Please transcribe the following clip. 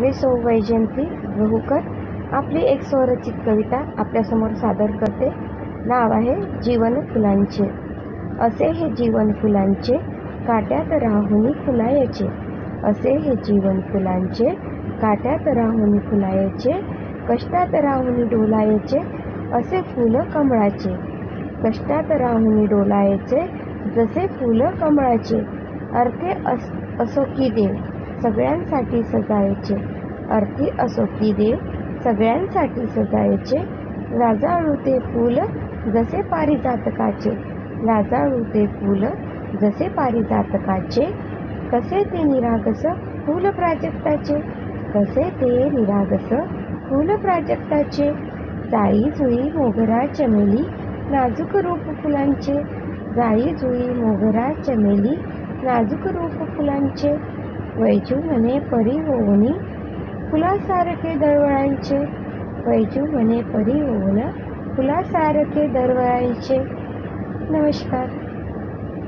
मी सौ वैजयंती गहूकर. आपली एक स्वरचित कविता आपल्यासमोर सादर करते. नाव आहे जीवन फुलांचे. असे हे जीवन फुलांचे काट्यात राहुनी फुलायचे. असे हे जीवन फुलांचे काट्यात राहुनी फुलायचे. कष्टात राहुनी डोलायचे. असे फुलं कमळाचे. कष्टात राहुनी डोलायचे. जसे फुलं कमळाचे. अर्थे अस असो की देव. सगळ्यांसाठी सजायचे. अर्थी असो की देव सगळ्यांसाठी सजायचे. लाजाळू ते फूल जसे पारिजातकाचे. लाजाळू ते फूल जसे पारिजातकाचे. कसे ते निरागस फूल प्राजक्ताचे? कसे ते निरागस फूल प्राजक्ताचे? जाई जुई मोगरा चमेली नाजूक रूप फुलांचे. जाई जुई मोगरा चमेली नाजूक रूप फुलांचे. વૈજુ મને પરિહોની ખુલાસારકે દરવાય છે. વૈજુ મને પરિહોના ખુલાસારકે દરવાય છે. નમસ્કાર.